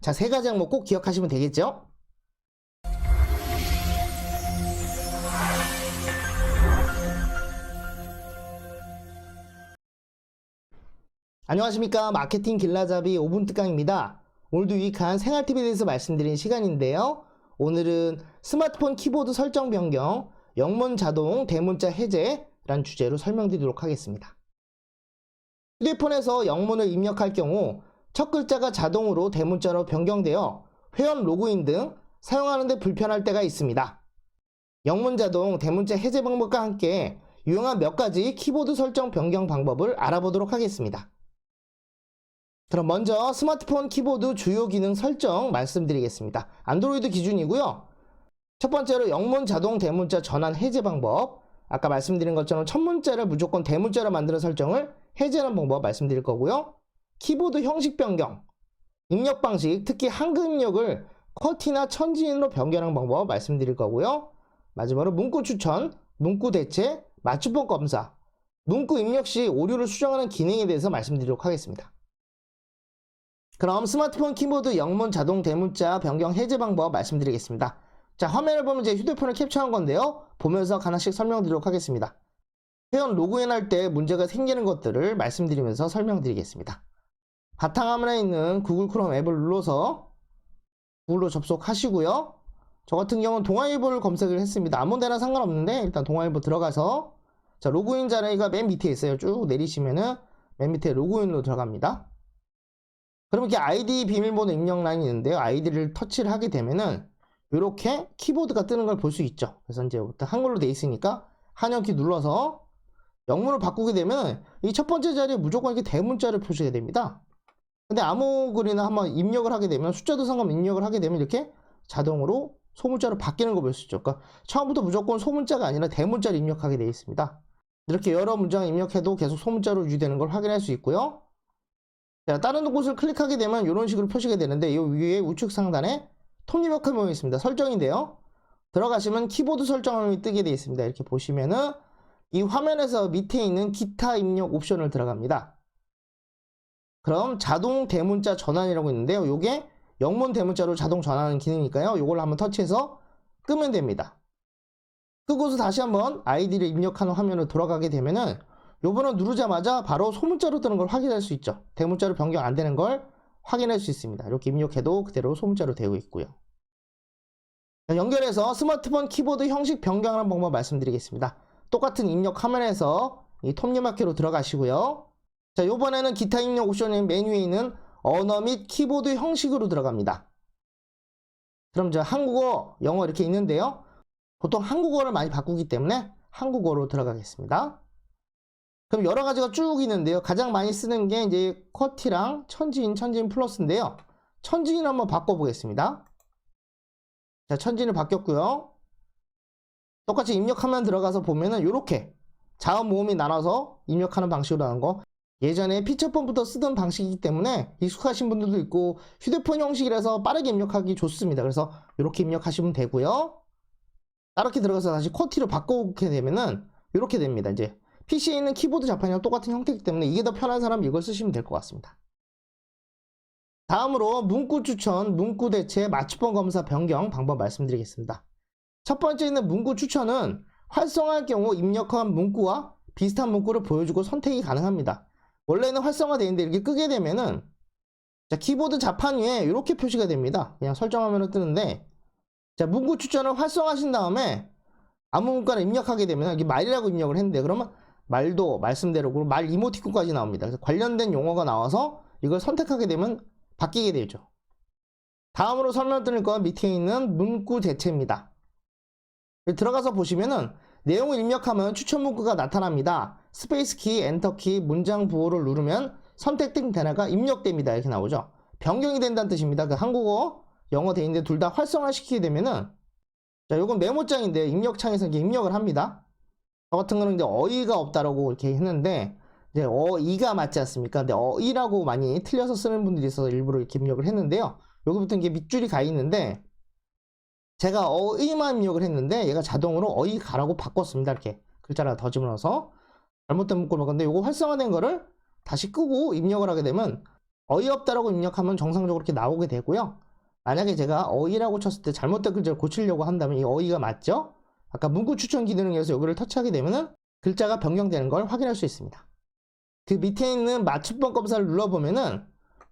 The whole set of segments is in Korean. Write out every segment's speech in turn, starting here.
자, 세 가지 항목 꼭 기억하시면 되겠죠? 안녕하십니까. 마케팅 길라잡이 5분 특강입니다. 오늘도 유익한 생활팁에 대해서 말씀드린 시간인데요. 오늘은 스마트폰 키보드 설정 변경, 영문 자동 대문자 해제라는 주제로 설명드리도록 하겠습니다. 휴대폰에서 영문을 입력할 경우 첫 글자가 자동으로 대문자로 변경되어 회원 로그인 등 사용하는데 불편할 때가 있습니다. 영문 자동 대문자 해제 방법과 함께 유용한 몇 가지 키보드 설정 변경 방법을 알아보도록 하겠습니다. 그럼 먼저 스마트폰 키보드 주요 기능 설정 말씀드리겠습니다. 안드로이드 기준이고요. 첫 번째로 영문 자동 대문자 전환 해제 방법. 아까 말씀드린 것처럼 첫 문자를 무조건 대문자로 만드는 설정을 해제하는 방법 말씀드릴 거고요. 키보드 형식 변경. 입력 방식, 특히 한글 입력을 쿼티나 천지인으로 변경하는 방법 말씀드릴 거고요. 마지막으로 문구 추천, 문구 대체, 맞춤법 검사, 문구 입력 시 오류를 수정하는 기능에 대해서 말씀드리도록 하겠습니다. 그럼 스마트폰 키보드 영문 자동 대문자 변경 해제 방법 말씀드리겠습니다. 자, 화면을 보면 제 휴대폰을 캡처한 건데요. 보면서 하나씩 설명드리도록 하겠습니다. 회원 로그인 할 때 문제가 생기는 것들을 말씀드리면서 설명드리겠습니다. 바탕화면에 있는 구글 크롬 앱을 눌러서 구글로 접속하시고요. 저 같은 경우는 동아일보를 검색을 했습니다. 아무 데나 상관없는데 일단 동아일보 들어가서 자 로그인 자리가 맨 밑에 있어요. 쭉 내리시면은 맨 밑에 로그인으로 들어갑니다. 그럼 이렇게 아이디 비밀번호 입력 란이 있는데요. 아이디를 터치를 하게 되면은 이렇게 키보드가 뜨는 걸 볼 수 있죠. 그래서 이제부터 한글로 돼 있으니까 한영키 눌러서 영문을 바꾸게 되면 이 첫 번째 자리에 무조건 이렇게 대문자를 표시가 됩니다. 근데 아무 글이나 한번 입력을 하게 되면 숫자도 상관없이 입력을 하게 되면 이렇게 자동으로 소문자로 바뀌는 거 볼 수 있죠. 그러니까 처음부터 무조건 소문자가 아니라 대문자를 입력하게 되어 있습니다. 이렇게 여러 문장을 입력해도 계속 소문자로 유지되는 걸 확인할 수 있고요. 자, 다른 곳을 클릭하게 되면 이런 식으로 표시가 되는데 이 위에 우측 상단에 톱니바퀴 모여 있습니다. 설정인데요. 들어가시면 키보드 설정이 뜨게 되어 있습니다. 이렇게 보시면은 이 화면에서 밑에 있는 기타 입력 옵션을 들어갑니다. 그럼 자동 대문자 전환이라고 있는데요. 요게 영문 대문자로 자동 전환하는 기능이니까요. 요걸 한번 터치해서 끄면 됩니다. 끄고서 다시 한번 아이디를 입력하는 화면으로 돌아가게 되면은 요번은 누르자마자 바로 소문자로 뜨는 걸 확인할 수 있죠. 대문자로 변경 안 되는 걸 확인할 수 있습니다. 이렇게 입력해도 그대로 소문자로 되고 있고요. 자, 연결해서 스마트폰 키보드 형식 변경하는 방법 말씀드리겠습니다. 똑같은 입력 화면에서 이 톱니바퀴로 들어가시고요. 자, 요번에는 기타 입력 옵션인 메뉴에 있는 언어 및 키보드 형식으로 들어갑니다. 그럼 저 한국어, 영어 이렇게 있는데요. 보통 한국어를 많이 바꾸기 때문에 한국어로 들어가겠습니다. 그럼 여러 가지가 쭉 있는데요. 가장 많이 쓰는 게 이제 쿼티랑 천지인, 천지인 플러스인데요. 천지인 한번 바꿔보겠습니다. 자, 천지인을 바뀌었고요. 똑같이 입력하면 들어가서 보면은 이렇게 자음 모음이 나눠서 입력하는 방식으로 하는 거. 예전에 피처폰부터 쓰던 방식이기 때문에 익숙하신 분들도 있고 휴대폰 형식이라서 빠르게 입력하기 좋습니다. 그래서 이렇게 입력하시면 되고요. 이렇게 들어가서 다시 쿼티로 바꾸게 되면은 이렇게 됩니다. 이제 PC에 있는 키보드 자판이랑 똑같은 형태이기 때문에 이게 더 편한 사람은 이걸 쓰시면 될 것 같습니다. 다음으로 문구 추천, 문구 대체, 맞춤법 검사 변경 방법 말씀드리겠습니다. 첫 번째 있는 문구 추천은 활성화할 경우 입력한 문구와 비슷한 문구를 보여주고 선택이 가능합니다. 원래는 활성화되어 있는데 이렇게 끄게 되면은 자, 키보드 자판 위에 이렇게 표시가 됩니다. 그냥 설정하면 뜨는데 자, 문구 추천을 활성화하신 다음에 아무 문구나 입력하게 되면 이게 말이라고 입력을 했는데 그러면 말도 말씀대로 그리고 말 이모티콘까지 나옵니다. 그래서 관련된 용어가 나와서 이걸 선택하게 되면 바뀌게 되죠. 다음으로 설명드릴 건 밑에 있는 문구 대체입니다. 들어가서 보시면은 내용을 입력하면 추천 문구가 나타납니다. 스페이스 키, 엔터 키, 문장 부호를 누르면 선택된 단어가 입력됩니다. 이렇게 나오죠. 변경이 된다는 뜻입니다. 그 한국어, 영어 돼 있는데 둘 다 활성화시키게 되면은 자, 요건 메모장인데 입력창에서 이렇게 입력을 합니다. 저 같은 거는 이제 어이가 없다라고 이렇게 했는데 이제 어이가 맞지 않습니까? 근데 어이라고 많이 틀려서 쓰는 분들이 있어서 일부러 이렇게 입력을 했는데요. 여기부터 이게 밑줄이 가 있는데 제가 어이만 입력을 했는데 얘가 자동으로 어이가라고 바꿨습니다. 이렇게 글자를 더 집어넣어서 잘못된 문구를 바꿨는데 이거 활성화된 거를 다시 끄고 입력을 하게 되면 어이없다라고 입력하면 정상적으로 이렇게 나오게 되고요. 만약에 제가 어이라고 쳤을 때 잘못된 글자를 고치려고 한다면 이 어이가 맞죠? 아까 문구 추천 기능에서 여기를 터치하게 되면은 글자가 변경되는 걸 확인할 수 있습니다. 그 밑에 있는 맞춤법 검사를 눌러보면은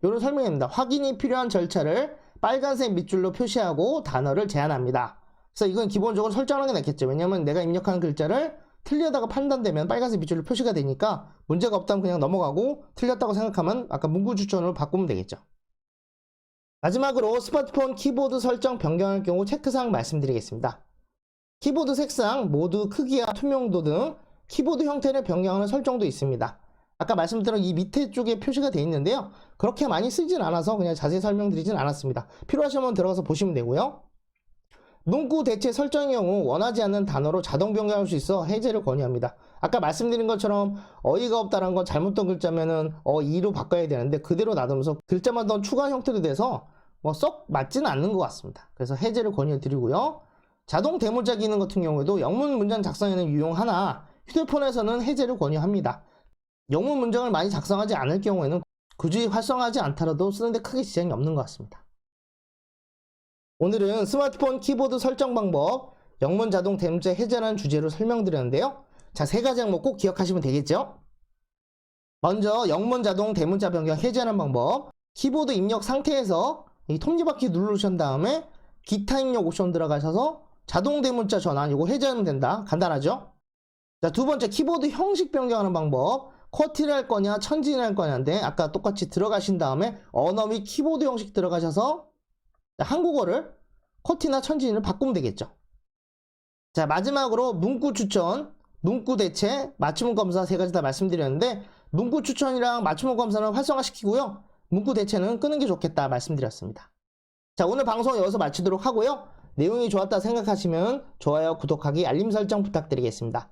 이런 설명입니다. 확인이 필요한 절차를 빨간색 밑줄로 표시하고 단어를 제한합니다. 그래서 이건 기본적으로 설정하는 게 낫겠죠. 왜냐면 내가 입력하는 글자를 틀리다가 판단되면 빨간색 밑줄로 표시가 되니까 문제가 없다면 그냥 넘어가고 틀렸다고 생각하면 아까 문구 추천으로 바꾸면 되겠죠. 마지막으로 스마트폰 키보드 설정 변경할 경우 체크사항 말씀드리겠습니다. 키보드 색상, 모두 크기와 투명도 등 키보드 형태를 변경하는 설정도 있습니다. 아까 말씀드린 이 밑에 쪽에 표시가 되어 있는데요. 그렇게 많이 쓰진 않아서 그냥 자세히 설명드리진 않았습니다. 필요하시면 들어가서 보시면 되고요. 문구 대체 설정의 경우 원하지 않는 단어로 자동 변경할 수 있어 해제를 권유합니다. 아까 말씀드린 것처럼 어이가 없다는 건 잘못된 글자면은 어이로 바꿔야 되는데 그대로 놔두면서 글자만 더 추가 형태로 돼서 뭐 썩 맞지는 않는 것 같습니다. 그래서 해제를 권유드리고요. 자동 대문자 기능 같은 경우에도 영문 문장 작성에는 유용하나 휴대폰에서는 해제를 권유합니다. 영문 문장을 많이 작성하지 않을 경우에는 굳이 활성화하지 않더라도 쓰는데 크게 지장이 없는 것 같습니다. 오늘은 스마트폰 키보드 설정 방법, 영문 자동 대문자 해제라는 주제로 설명드렸는데요. 자, 세 가지 항목 꼭 기억하시면 되겠죠? 먼저 영문 자동 대문자 변경 해제하는 방법, 키보드 입력 상태에서 이 톱니바퀴 누르신 다음에 기타 입력 옵션 들어가셔서 자동 대문자 전환 이거 해제하면 된다. 간단하죠? 자, 두 번째 키보드 형식 변경하는 방법. 쿼티를 할 거냐, 천진을 할 거냐인데 아까 똑같이 들어가신 다음에 언어 및 키보드 형식 들어가셔서 한국어를 코티나 천지인을 바꾸면 되겠죠. 자, 마지막으로 문구 추천, 문구 대체, 맞춤 검사 세 가지 다 말씀드렸는데 문구 추천이랑 맞춤 검사는 활성화시키고요. 문구 대체는 끄는 게 좋겠다 말씀드렸습니다. 자, 오늘 방송 여기서 마치도록 하고요. 내용이 좋았다 생각하시면 좋아요, 구독하기, 알림 설정 부탁드리겠습니다.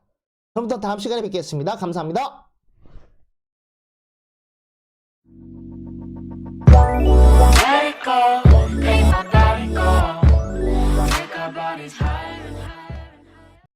그럼부터 다음 시간에 뵙겠습니다. 감사합니다. Take off.